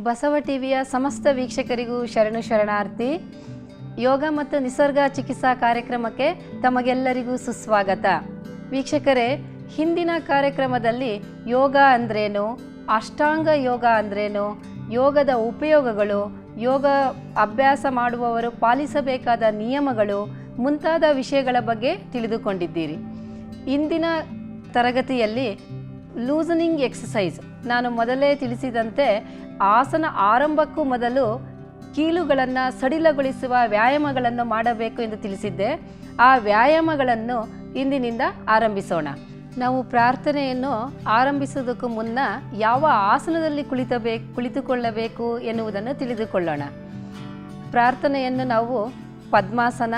ಬಸವ ಟಿವಿಯ ಸಮಸ್ತ ವೀಕ್ಷಕರಿಗೂ ಶರಣು ಶರಣಾರ್ಥಿ. ಯೋಗ ಮತ್ತು ನಿಸರ್ಗ ಚಿಕಿತ್ಸಾ ಕಾರ್ಯಕ್ರಮಕ್ಕೆ ತಮಗೆಲ್ಲರಿಗೂ ಸುಸ್ವಾಗತ. ವೀಕ್ಷಕರೇ, ಹಿಂದಿನ ಕಾರ್ಯಕ್ರಮದಲ್ಲಿ ಯೋಗ ಅಂದ್ರೇನು? ಅಷ್ಟಾಂಗ ಯೋಗ ಅಂದ್ರೇನು? ಯೋಗದ ಉಪಯೋಗಗಳು, ಯೋಗ ಅಭ್ಯಾಸ ಮಾಡುವವರು ಪಾಲಿಸಬೇಕಾದ ನಿಯಮಗಳು ಮುಂತಾದ ವಿಷಯಗಳ ಬಗ್ಗೆ ತಿಳಿದುಕೊಂಡಿದ್ದೀರಿ. ಇಂದಿನ ತರಗತಿಯಲ್ಲಿ ಲೂಸನಿಂಗ್ ಎಕ್ಸಸೈಸ್ ನಾನು ಮೊದಲೇ ತಿಳಿಸಿದಂತೆ ಆಸನ ಆರಂಭಕ್ಕೂ ಮೊದಲು ಕೀಲುಗಳನ್ನು ಸಡಿಲಗೊಳಿಸುವ ವ್ಯಾಯಾಮಗಳನ್ನು ಮಾಡಬೇಕು ಎಂದು ತಿಳಿಸಿದ್ದೆ. ಆ ವ್ಯಾಯಾಮಗಳನ್ನು ಇಂದಿನಿಂದ ಆರಂಭಿಸೋಣ. ನಾವು ಪ್ರಾರ್ಥನೆಯನ್ನು ಆರಂಭಿಸೋದಕ್ಕೂ ಮುನ್ನ ಯಾವ ಆಸನದಲ್ಲಿ ಕುಳಿತಬೇಕು ಕುಳಿತುಕೊಳ್ಳಬೇಕು ಎನ್ನುವುದನ್ನು ತಿಳಿದುಕೊಳ್ಳೋಣ. ಪ್ರಾರ್ಥನೆಯನ್ನು ನಾವು ಪದ್ಮಾಸನ,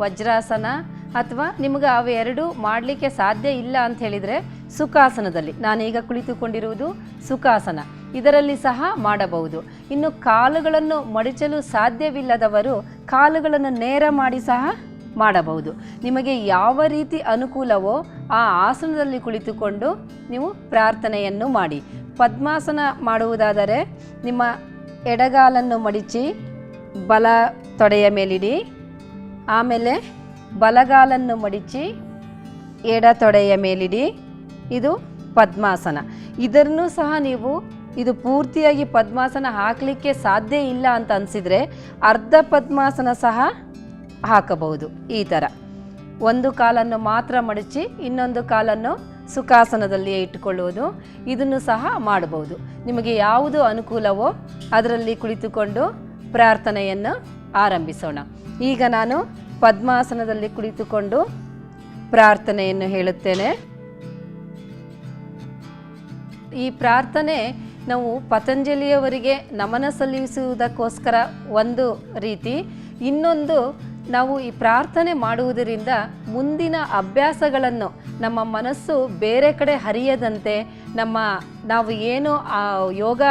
ವಜ್ರಾಸನ ಅಥವಾ ನಿಮಗೆ ಅವೆರಡೂ ಮಾಡಲಿಕ್ಕೆ ಸಾಧ್ಯ ಇಲ್ಲ ಅಂತ ಹೇಳಿದರೆ ಸುಖಾಸನದಲ್ಲಿ. ನಾನೀಗ ಕುಳಿತುಕೊಂಡಿರುವುದು ಸುಖಾಸನ. ಇದರಲ್ಲಿ ಸಹ ಮಾಡಬಹುದು. ಇನ್ನು ಕಾಲುಗಳನ್ನು ಮಡಚಲು ಸಾಧ್ಯವಿಲ್ಲದವರು ಕಾಲುಗಳನ್ನು ನೇರ ಮಾಡಿ ಸಹ ಮಾಡಬಹುದು. ನಿಮಗೆ ಯಾವ ರೀತಿ ಅನುಕೂಲವೋ ಆ ಆಸನದಲ್ಲಿ ಕುಳಿತುಕೊಂಡು ನೀವು ಪ್ರಾರ್ಥನೆಯನ್ನು ಮಾಡಿ. ಪದ್ಮಾಸನ ಮಾಡುವುದಾದರೆ ನಿಮ್ಮ ಎಡಗಾಲನ್ನು ಮಡಿಚಿ ಬಲ ತೊಡೆಯ ಮೇಲಿಡಿ. ಆಮೇಲೆ ಬಲಗಾಲನ್ನು ಮಡಿಚಿ ಎಡ ತೊಡೆಯ ಮೇಲಿಡಿ. ಇದು ಪದ್ಮಾಸನ. ಇದನ್ನು ಸಹ ನೀವು ಇದು ಪೂರ್ತಿಯಾಗಿ ಪದ್ಮಾಸನ ಹಾಕಲಿಕ್ಕೆ ಸಾಧ್ಯ ಇಲ್ಲ ಅಂತ ಅನಿಸಿದರೆ ಅರ್ಧ ಪದ್ಮಾಸನ ಸಹ ಹಾಕಬಹುದು ಈ ಥರ ಒಂದು ಕಾಲನ್ನು ಮಾತ್ರ ಮಡಚಿ ಇನ್ನೊಂದು ಕಾಲನ್ನು ಸುಖಾಸನದಲ್ಲಿ ಇಟ್ಟುಕೊಳ್ಳುವುದು, ಇದನ್ನು ಸಹ ಮಾಡಬಹುದು. ನಿಮಗೆ ಯಾವುದು ಅನುಕೂಲವೋ ಅದರಲ್ಲಿ ಕುಳಿತುಕೊಂಡು ಪ್ರಾರ್ಥನೆಯನ್ನು ಆರಂಭಿಸೋಣ. ಈಗ ನಾನು ಪದ್ಮಾಸನದಲ್ಲಿ ಕುಳಿತುಕೊಂಡು ಪ್ರಾರ್ಥನೆಯನ್ನು ಹೇಳುತ್ತೇನೆ. ಈ ಪ್ರಾರ್ಥನೆ ನಾವು ಪತಂಜಲಿಯವರಿಗೆ ನಮನ ಸಲ್ಲಿಸುವುದಕ್ಕೋಸ್ಕರ ಒಂದು ರೀತಿ, ಇನ್ನೊಂದು ನಾವು ಈ ಪ್ರಾರ್ಥನೆ ಮಾಡುವುದರಿಂದ ಮುಂದಿನ ಅಭ್ಯಾಸಗಳನ್ನು ನಮ್ಮ ಮನಸ್ಸು ಬೇರೆ ಕಡೆ ಹರಿಯದಂತೆ, ನಮ್ಮ ನಾವು ಏನು ಯೋಗ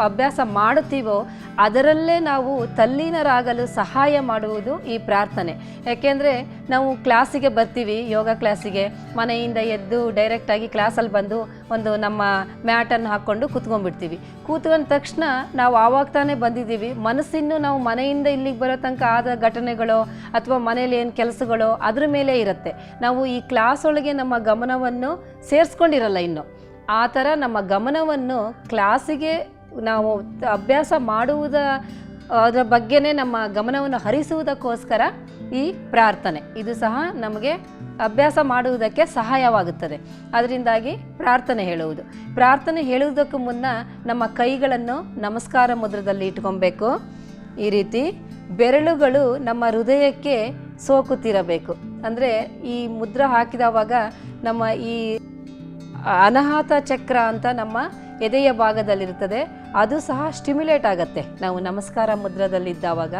ಅಭ್ಯಾಸ ಮಾಡುತ್ತೀವೋ ಅದರಲ್ಲೇ ನಾವು ತಲ್ಲೀನರಾಗಲು ಸಹಾಯ ಮಾಡುವುದು ಈ ಪ್ರಾರ್ಥನೆ. ಯಾಕೆಂದರೆ ನಾವು ಕ್ಲಾಸಿಗೆ ಬರ್ತೀವಿ, ಯೋಗ ಕ್ಲಾಸಿಗೆ. ಮನೆಯಿಂದ ಎದ್ದು ಡೈರೆಕ್ಟಾಗಿ ಕ್ಲಾಸಲ್ಲಿ ಬಂದು ಒಂದು ನಮ್ಮ ಮ್ಯಾಟನ್ನು ಹಾಕ್ಕೊಂಡು ಕೂತ್ಕೊಂಡ್ಬಿಡ್ತೀವಿ. ಕೂತ್ಕೊಂಡ ತಕ್ಷಣ ನಾವು ಆವಾಗ ತಾನೇ ಬಂದಿದ್ದೀವಿ. ಮನಸ್ಸಿನ್ನೂ ನಾವು ಮನೆಯಿಂದ ಇಲ್ಲಿಗೆ ಬರೋ ತನಕ ಆದ ಘಟನೆಗಳು ಅಥವಾ ಮನೇಲಿ ಏನು ಕೆಲಸಗಳು ಅದ್ರ ಮೇಲೆ ಇರುತ್ತೆ. ನಾವು ಈ ಕ್ಲಾಸ್ ಒಳಗೆ ನಮ್ಮ ಗಮನವನ್ನು ಸೇರಿಸ್ಕೊಂಡಿರಲ್ಲ ಇನ್ನು. ಆ ಥರ ನಮ್ಮ ಗಮನವನ್ನು ಕ್ಲಾಸಿಗೆ ನಾವು ಅಭ್ಯಾಸ ಮಾಡುವುದ, ಅದರ ಬಗ್ಗೆನೇ ನಮ್ಮ ಗಮನವನ್ನು ಹರಿಸುವುದಕ್ಕೋಸ್ಕರ ಈ ಪ್ರಾರ್ಥನೆ. ಇದು ಸಹ ನಮಗೆ ಅಭ್ಯಾಸ ಮಾಡುವುದಕ್ಕೆ ಸಹಾಯವಾಗುತ್ತದೆ. ಅದರಿಂದಾಗಿ ಪ್ರಾರ್ಥನೆ ಹೇಳುವುದು. ಪ್ರಾರ್ಥನೆ ಹೇಳುವುದಕ್ಕೂ ಮುನ್ನ ನಮ್ಮ ಕೈಗಳನ್ನು ನಮಸ್ಕಾರ ಮುದ್ರದಲ್ಲಿ ಇಟ್ಕೊಬೇಕು. ಈ ರೀತಿ ಬೆರಳುಗಳು ನಮ್ಮ ಹೃದಯಕ್ಕೆ ಸೋಕುತ್ತಿರಬೇಕು. ಅಂದರೆ ಈ ಮುದ್ರ ಹಾಕಿದವಾಗ ನಮ್ಮ ಈ ಅನಾಹತ ಚಕ್ರ ಅಂತ ನಮ್ಮ ಎದೆಯ ಭಾಗದಲ್ಲಿರ್ತದೆ ಅದು ಸಹ ಸ್ಟಿಮ್ಯುಲೇಟ್ ಆಗುತ್ತೆ. ನಾವು ನಮಸ್ಕಾರ ಮುದ್ರದಲ್ಲಿದ್ದಾವಾಗ,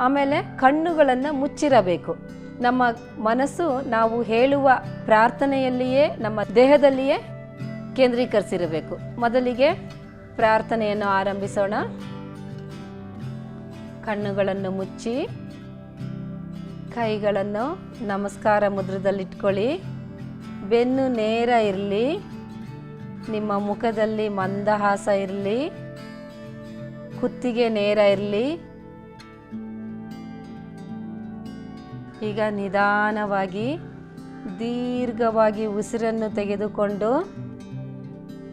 ಆಮೇಲೆ ಕಣ್ಣುಗಳನ್ನು ಮುಚ್ಚಿರಬೇಕು. ನಮ್ಮ ಮನಸ್ಸು ನಾವು ಹೇಳುವ ಪ್ರಾರ್ಥನೆಯಲ್ಲಿಯೇ, ನಮ್ಮ ದೇಹದಲ್ಲಿಯೇ ಕೇಂದ್ರೀಕರಿಸಿರಬೇಕು. ಮೊದಲಿಗೆ ಪ್ರಾರ್ಥನೆಯನ್ನು ಆರಂಭಿಸೋಣ. ಕಣ್ಣುಗಳನ್ನು ಮುಚ್ಚಿ, ಕೈಗಳನ್ನು ನಮಸ್ಕಾರ ಮುದ್ರದಲ್ಲಿಟ್ಕೊಳ್ಳಿ. ಬೆನ್ನು ನೇರ ಇರಲಿ. ನಿಮ್ಮ ಮುಖದಲ್ಲಿ ಮಂದಹಾಸ ಇರಲಿ, ಕುತ್ತಿಗೆ ನೇರ ಇರಲಿ. ಈಗ ನಿಧಾನವಾಗಿ, ದೀರ್ಘವಾಗಿ ಉಸಿರನ್ನು ತೆಗೆದುಕೊಂಡು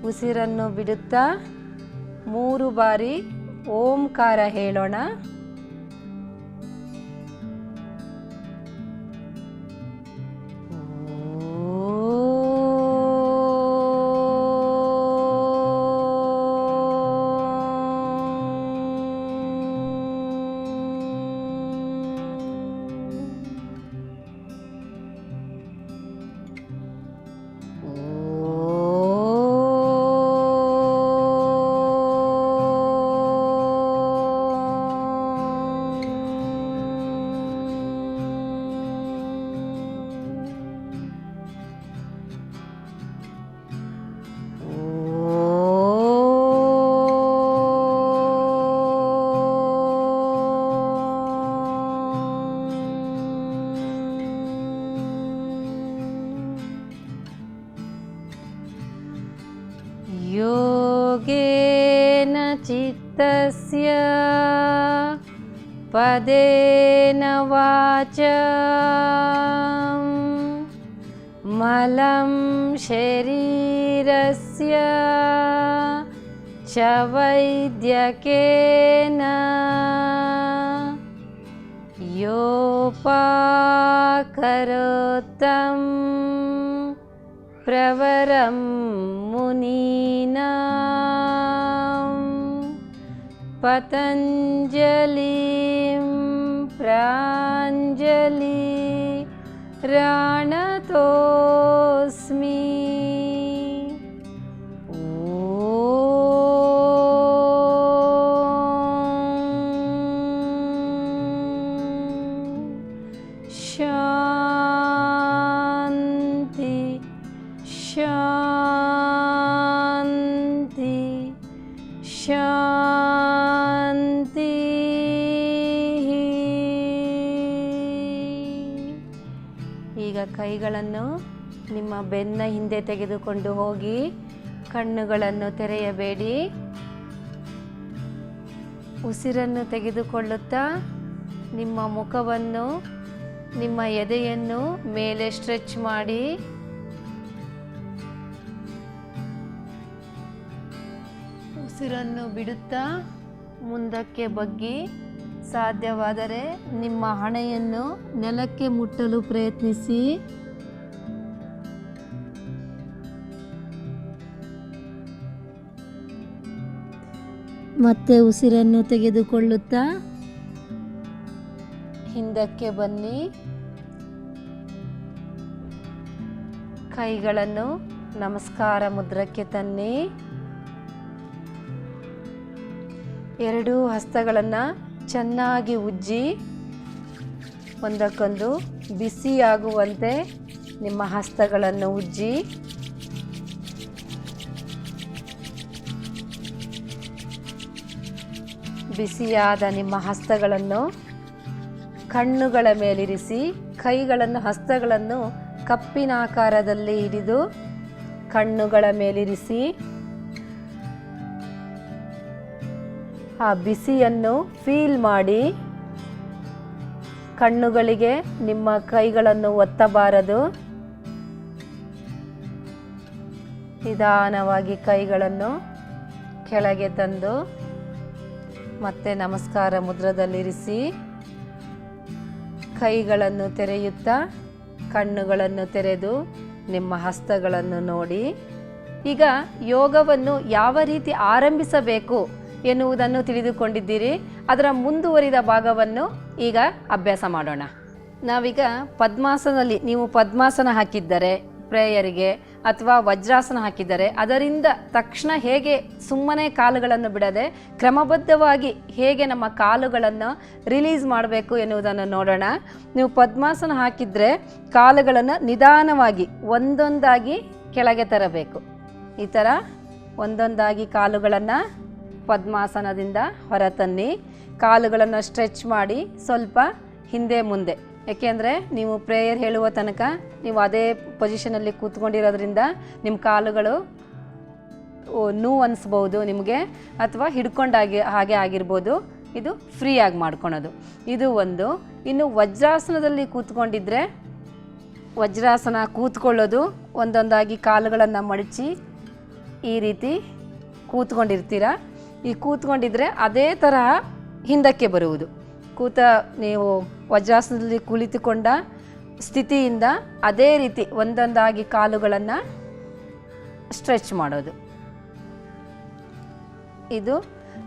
ಉಸಿರನ್ನು ಬಿಡುತ್ತಾ ಮೂರು ಬಾರಿ ಓಂಕಾರ ಹೇಳೋಣ. चित्तस्य पदेन वाच। मलं शरीरस्य च वैद्यकेन। योपाकरोत्तं प्रवरं मुनीनां पतञ्जलिं प्राञ्जलि राणतोऽस्मि ಕೈಗಳನ್ನು ನಿಮ್ಮ ಬೆನ್ನ ಹಿಂದೆ ತೆಗೆದುಕೊಂಡು ಹೋಗಿ ಕಣ್ಣುಗಳನ್ನು ತೆರೆಯಬೇಡಿ. ಉಸಿರನ್ನು ತೆಗೆದುಕೊಳ್ಳುತ್ತಾ ನಿಮ್ಮ ಮುಖವನ್ನು, ನಿಮ್ಮ ಎದೆಯನ್ನು ಮೇಲೆ ಸ್ಟ್ರೆಚ್ ಮಾಡಿ. ಉಸಿರನ್ನು ಬಿಡುತ್ತಾ ಮುಂದಕ್ಕೆ ಬಗ್ಗಿ. ಸಾಧ್ಯವಾದರೆ ನಿಮ್ಮ ಹಣೆಯನ್ನು ನೆಲಕ್ಕೆ ಮುಟ್ಟಲು ಪ್ರಯತ್ನಿಸಿ. ಮತ್ತೆ ಉಸಿರನ್ನು ತೆಗೆದುಕೊಳ್ಳುತ್ತಾ ಹಿಂದಕ್ಕೆ ಬನ್ನಿ. ಕೈಗಳನ್ನು ನಮಸ್ಕಾರ ಮುದ್ರಕ್ಕೆ ತನ್ನಿ. ಎರಡೂ ಹಸ್ತಗಳನ್ನು ಚೆನ್ನಾಗಿ ಉಜ್ಜಿ ಒಂದಕ್ಕೊಂದು ಬಿಸಿಯಾಗುವಂತೆ ನಿಮ್ಮ ಹಸ್ತಗಳನ್ನು ಉಜ್ಜಿ. ಬಿಸಿಯಾದ ನಿಮ್ಮ ಹಸ್ತಗಳನ್ನು ಕಣ್ಣುಗಳ ಮೇಲಿರಿಸಿ, ಕೈಗಳನ್ನು, ಹಸ್ತಗಳನ್ನು ಕಪ್ಪಿನಾಕಾರದಲ್ಲಿ ಹಿಡಿದು ಕಣ್ಣುಗಳ ಮೇಲಿರಿಸಿ. ಆ ಬಿಸಿಯನ್ನು ಫೀಲ್ ಮಾಡಿ ಕಣ್ಣುಗಳಿಗೆ ನಿಮ್ಮ ಕೈಗಳನ್ನು ಒತ್ತಬಾರದು. ನಿಧಾನವಾಗಿ ಕೈಗಳನ್ನು ಕೆಳಗೆ ತಂದು ಮತ್ತೆ ನಮಸ್ಕಾರ ಮುದ್ರದಲ್ಲಿರಿಸಿ ಕೈಗಳನ್ನು ತೆರೆಯುತ್ತಾ ಕಣ್ಣುಗಳನ್ನು ತೆರೆದು ನಿಮ್ಮ ಹಸ್ತಗಳನ್ನು ನೋಡಿ. ಈಗ ಯೋಗವನ್ನು ಯಾವ ರೀತಿ ಆರಂಭಿಸಬೇಕು? ಎನ್ನುವುದನ್ನು ತಿಳಿದುಕೊಂಡಿದ್ದೀರಿ. ಅದರ ಮುಂದುವರಿದ ಭಾಗವನ್ನು ಈಗ ಅಭ್ಯಾಸ ಮಾಡೋಣ. ನಾವೀಗ ಪದ್ಮಾಸನದಲ್ಲಿ ನೀವು ಪದ್ಮಾಸನ ಹಾಕಿದ್ದರೆ, ಪ್ರೇಯರಿಗೆ ಅಥವಾ ವಜ್ರಾಸನ ಹಾಕಿದ್ದರೆ, ಅದರಿಂದ ತಕ್ಷಣ ಹೇಗೆ ಸುಮ್ಮನೆ ಕಾಲುಗಳನ್ನು ಬಿಡದೆ ಕ್ರಮಬದ್ಧವಾಗಿ ಹೇಗೆ ನಮ್ಮ ಕಾಲುಗಳನ್ನು ರಿಲೀಸ್ ಮಾಡಬೇಕು ಎನ್ನುವುದನ್ನು ನೋಡೋಣ. ನೀವು ಪದ್ಮಾಸನ ಹಾಕಿದರೆ ಕಾಲುಗಳನ್ನು ನಿಧಾನವಾಗಿ ಒಂದೊಂದಾಗಿ ಕೆಳಗೆ ತರಬೇಕು. ಈ ಥರ ಒಂದೊಂದಾಗಿ ಕಾಲುಗಳನ್ನು ಪದ್ಮಾಸನದಿಂದ ಹೊರತನ್ನಿ. ಕಾಲುಗಳನ್ನು ಸ್ಟ್ರೆಚ್ ಮಾಡಿ ಸ್ವಲ್ಪ ಹಿಂದೆ ಮುಂದೆ. ಯಾಕೆಂದರೆ ನೀವು ಪ್ರೇಯರ್ ಹೇಳುವ ತನಕ ನೀವು ಅದೇ ಪೊಸಿಷನಲ್ಲಿ ಕೂತ್ಕೊಂಡಿರೋದ್ರಿಂದ ನಿಮ್ಮ ಕಾಲುಗಳು ನೋವು ಅನಿಸ್ಬೋದು ನಿಮಗೆ ಅಥವಾ ಹಿಡ್ಕೊಂಡಾಗಿ ಹಾಗೆ ಆಗಿರ್ಬೋದು. ಇದು ಫ್ರೀಯಾಗಿ ಮಾಡ್ಕೊಳೋದು. ಇದು ಒಂದು. ಇನ್ನು ವಜ್ರಾಸನದಲ್ಲಿ ಕೂತ್ಕೊಂಡಿದ್ರೆ ವಜ್ರಾಸನ ಕೂತ್ಕೊಳ್ಳೋದು ಒಂದೊಂದಾಗಿ ಕಾಲುಗಳನ್ನು ಮಡಚಿ ಈ ರೀತಿ ಕೂತ್ಕೊಂಡಿರ್ತೀರ? ಈ ಕೂತ್ಕೊಂಡಿದ್ರೆ ಅದೇ ತರಹ ಹಿಂದಕ್ಕೆ ಬರುವುದು. ಕೂತ ನೀವು ವಜ್ರಾಸನದಲ್ಲಿ ಕುಳಿತುಕೊಂಡ ಸ್ಥಿತಿಯಿಂದ ಅದೇ ರೀತಿ ಒಂದೊಂದಾಗಿ ಕಾಲುಗಳನ್ನು ಸ್ಟ್ರೆಚ್ ಮಾಡೋದು. ಇದು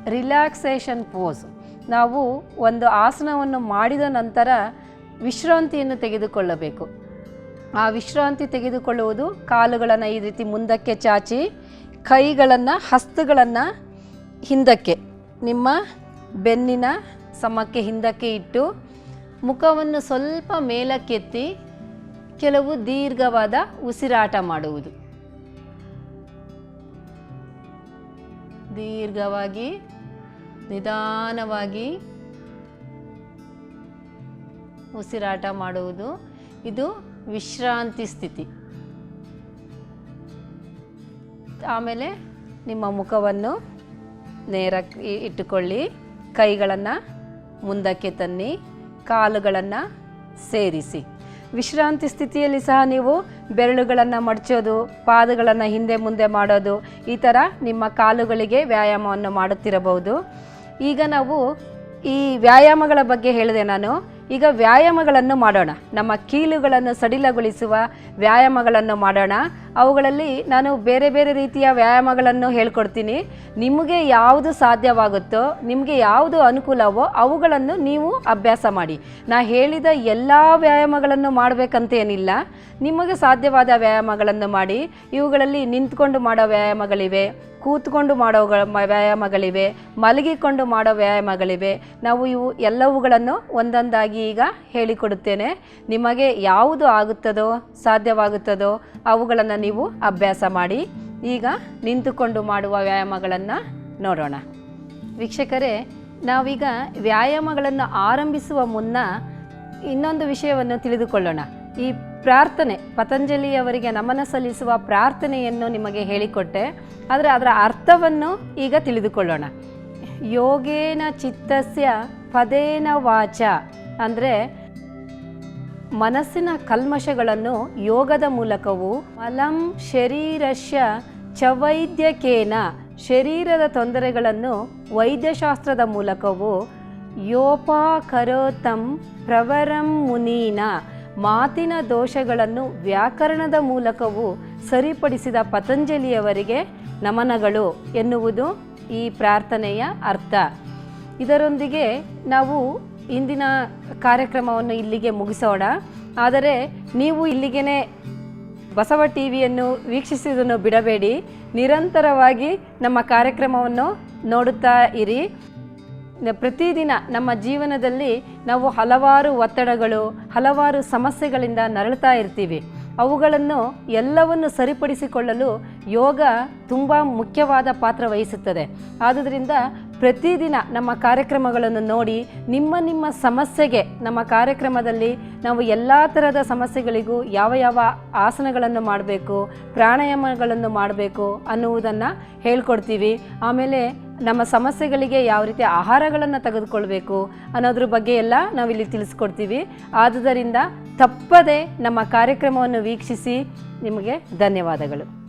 ರಿಲ್ಯಾಕ್ಸೇಷನ್ ಪೋಸ್. ನಾವು ಒಂದು ಆಸನವನ್ನು ಮಾಡಿದ ನಂತರ ವಿಶ್ರಾಂತಿಯನ್ನು ತೆಗೆದುಕೊಳ್ಳಬೇಕು. ಆ ವಿಶ್ರಾಂತಿ ತೆಗೆದುಕೊಳ್ಳುವುದು ಕಾಲುಗಳನ್ನು ಈ ರೀತಿ ಮುಂದಕ್ಕೆ ಚಾಚಿ ಕೈಗಳನ್ನು ಹಸ್ತಗಳನ್ನು ಹಿಂದಕ್ಕೆ, ನಿಮ್ಮ ಬೆನ್ನಿನ ಸಮಕ್ಕೆ ಹಿಂದಕ್ಕೆ ಇಟ್ಟು ಮುಖವನ್ನು ಸ್ವಲ್ಪ ಮೇಲಕ್ಕೆತ್ತಿ ಕೆಲವು ದೀರ್ಘವಾದ ಉಸಿರಾಟ ಮಾಡುವುದು. ದೀರ್ಘವಾಗಿ, ನಿಧಾನವಾಗಿ ಉಸಿರಾಟ ಮಾಡುವುದು. ಇದು ವಿಶ್ರಾಂತಿ ಸ್ಥಿತಿ. ಆಮೇಲೆ ನಿಮ್ಮ ಮುಖವನ್ನು ನೇರಕ್ಕೆ ಇಟ್ಟುಕೊಳ್ಳಿ. ಕೈಗಳನ್ನು ಮುಂದಕ್ಕೆ ತನ್ನಿ. ಕಾಲುಗಳನ್ನು ಸೇರಿಸಿ. ವಿಶ್ರಾಂತಿ ಸ್ಥಿತಿಯಲ್ಲಿ ಸಹ ನೀವು ಬೆರಳುಗಳನ್ನು ಮಡಚೋದು, ಪಾದಗಳನ್ನು ಹಿಂದೆ ಮುಂದೆ ಮಾಡೋದು, ಈ ಥರ ನಿಮ್ಮ ಕಾಲುಗಳಿಗೆ ವ್ಯಾಯಾಮವನ್ನು ಮಾಡುತ್ತಿರಬಹುದು. ಈಗ ನಾವು ಈ ವ್ಯಾಯಾಮಗಳ ಬಗ್ಗೆ ಹೇಳಿದೆ ನಾನು. ಈಗ ವ್ಯಾಯಾಮಗಳನ್ನು ಮಾಡೋಣ. ನಮ್ಮ ಕೀಲುಗಳನ್ನು ಸಡಿಲಗೊಳಿಸುವ ವ್ಯಾಯಾಮಗಳನ್ನು ಮಾಡೋಣ. ಅವುಗಳಲ್ಲಿ ನಾನು ಬೇರೆ ಬೇರೆ ರೀತಿಯ ವ್ಯಾಯಾಮಗಳನ್ನು ಹೇಳ್ಕೊಡ್ತೀನಿ. ನಿಮಗೆ ಯಾವುದು ಸಾಧ್ಯವಾಗುತ್ತೋ, ನಿಮಗೆ ಯಾವುದು ಅನುಕೂಲವೋ ಅವುಗಳನ್ನು ನೀವು ಅಭ್ಯಾಸ ಮಾಡಿ. ನಾ ಹೇಳಿದ ಎಲ್ಲ ವ್ಯಾಯಾಮಗಳನ್ನು ಮಾಡಬೇಕಂತೇನಿಲ್ಲ. ನಿಮಗೆ ಸಾಧ್ಯವಾದ ವ್ಯಾಯಾಮಗಳನ್ನು ಮಾಡಿ. ಇವುಗಳಲ್ಲಿ ನಿಂತ್ಕೊಂಡು ಮಾಡೋ ವ್ಯಾಯಾಮಗಳಿವೆ. ಕೂತ್ಕೊಂಡು ಮಾಡೋ ವ್ಯಾಯಾಮಗಳಿವೆ, ಮಲಗಿಕೊಂಡು ಮಾಡೋ ವ್ಯಾಯಾಮಗಳಿವೆ. ನಾವು ಇವು ಎಲ್ಲವುಗಳನ್ನು ಒಂದೊಂದಾಗಿ ಈಗ ಹೇಳಿಕೊಡುತ್ತೇನೆ. ನಿಮಗೆ ಯಾವುದು ಆಗುತ್ತದೋ, ಸಾಧ್ಯವಾಗುತ್ತದೋ, ಅವುಗಳನ್ನು ನೀವು ಅಭ್ಯಾಸ ಮಾಡಿ, ಈಗ ನಿಂತುಕೊಂಡು ಮಾಡುವ ವ್ಯಾಯಾಮಗಳನ್ನು ನೋಡೋಣ. ವೀಕ್ಷಕರೇ, ನಾವೀಗ ವ್ಯಾಯಾಮಗಳನ್ನು ಆರಂಭಿಸುವ ಮುನ್ನ ಇನ್ನೊಂದು ವಿಷಯವನ್ನು ತಿಳಿದುಕೊಳ್ಳೋಣ. ಈ ಪ್ರಾರ್ಥನೆ ಪತಂಜಲಿಯವರಿಗೆ ನಮನ ಸಲ್ಲಿಸುವ ಪ್ರಾರ್ಥನೆಯನ್ನು ನಿಮಗೆ ಹೇಳಿಕೊಟ್ಟೆ. ಆದರೆ ಅದರ ಅರ್ಥವನ್ನು ಈಗ ತಿಳಿದುಕೊಳ್ಳೋಣ. ಯೋಗೇನ ಚಿತ್ತಸ್ಯ ಪದೇನ ವಾಚ ಅಂದರೆ ಮನಸ್ಸಿನ ಕಲ್ಮಶಗಳನ್ನು ಯೋಗದ ಮೂಲಕವೂ, ಮಲಂ ಶರೀರಶ್ಯ ಚವೈದ್ಯಕೇನ ಶರೀರದ ತೊಂದರೆಗಳನ್ನು ವೈದ್ಯಶಾಸ್ತ್ರದ ಮೂಲಕವೂ ಯೋಪಾಕರೋತಂ ಪ್ರವರಂ ಮುನೀನ ಮಾತಿನ ದೋಷಗಳನ್ನು ವ್ಯಾಕರಣದ ಮೂಲಕವೂ ಸರಿಪಡಿಸಿದ ಪತಂಜಲಿಯವರಿಗೆ ನಮನಗಳು ಎನ್ನುವುದು ಈ ಪ್ರಾರ್ಥನೆಯ ಅರ್ಥ. ಇದರೊಂದಿಗೆ ನಾವು ಇಂದಿನ ಕಾರ್ಯಕ್ರಮವನ್ನು ಇಲ್ಲಿಗೆ ಮುಗಿಸೋಣ. ಆದರೆ ನೀವು ಇಲ್ಲಿಗೇನೆ ಬಸವ ಟಿ ವಿಯನ್ನು ವೀಕ್ಷಿಸುವುದನ್ನು ಬಿಡಬೇಡಿ. ನಿರಂತರವಾಗಿ ನಮ್ಮ ಕಾರ್ಯಕ್ರಮವನ್ನು ನೋಡುತ್ತಾ ಇರಿ. ಪ್ರತಿದಿನ ನಮ್ಮ ಜೀವನದಲ್ಲಿ ನಾವು ಹಲವಾರು ಒತ್ತಡಗಳು, ಹಲವಾರು ಸಮಸ್ಯೆಗಳಿಂದ ನರಳ್ತಾ ಇರ್ತೀವಿ. ಅವುಗಳನ್ನು ಎಲ್ಲವನ್ನು ಸರಿಪಡಿಸಿಕೊಳ್ಳಲು ಯೋಗ ತುಂಬ ಮುಖ್ಯವಾದ ಪಾತ್ರ ವಹಿಸುತ್ತದೆ. ಆದುದರಿಂದ ಪ್ರತಿದಿನ ನಮ್ಮ ಕಾರ್ಯಕ್ರಮಗಳನ್ನು ನೋಡಿ, ನಿಮ್ಮ ನಿಮ್ಮ ಸಮಸ್ಯೆಗೆ ನಮ್ಮ ಕಾರ್ಯಕ್ರಮದಲ್ಲಿ ನಾವು ಎಲ್ಲ ಥರದ ಸಮಸ್ಯೆಗಳಿಗೂ ಯಾವ ಯಾವ ಆಸನಗಳನ್ನು ಮಾಡಬೇಕು, ಪ್ರಾಣಾಯಾಮಗಳನ್ನು ಮಾಡಬೇಕು ಅನ್ನುವುದನ್ನು ಹೇಳ್ಕೊಡ್ತೀವಿ. ಆಮೇಲೆ ನಮ್ಮ ಸಮಸ್ಯೆಗಳಿಗೆ ಯಾವ ರೀತಿ ಆಹಾರಗಳನ್ನು ತೆಗೆದುಕೊಳ್ಬೇಕು ಅನ್ನೋದ್ರ ಬಗ್ಗೆ ಎಲ್ಲ ನಾವಿಲ್ಲಿ ತಿಳಿಸ್ಕೊಡ್ತೀವಿ. ಆದುದರಿಂದ ತಪ್ಪದೆ ನಮ್ಮ ಕಾರ್ಯಕ್ರಮವನ್ನು ವೀಕ್ಷಿಸಿ ನಿಮಗೆ ಧನ್ಯವಾದಗಳು.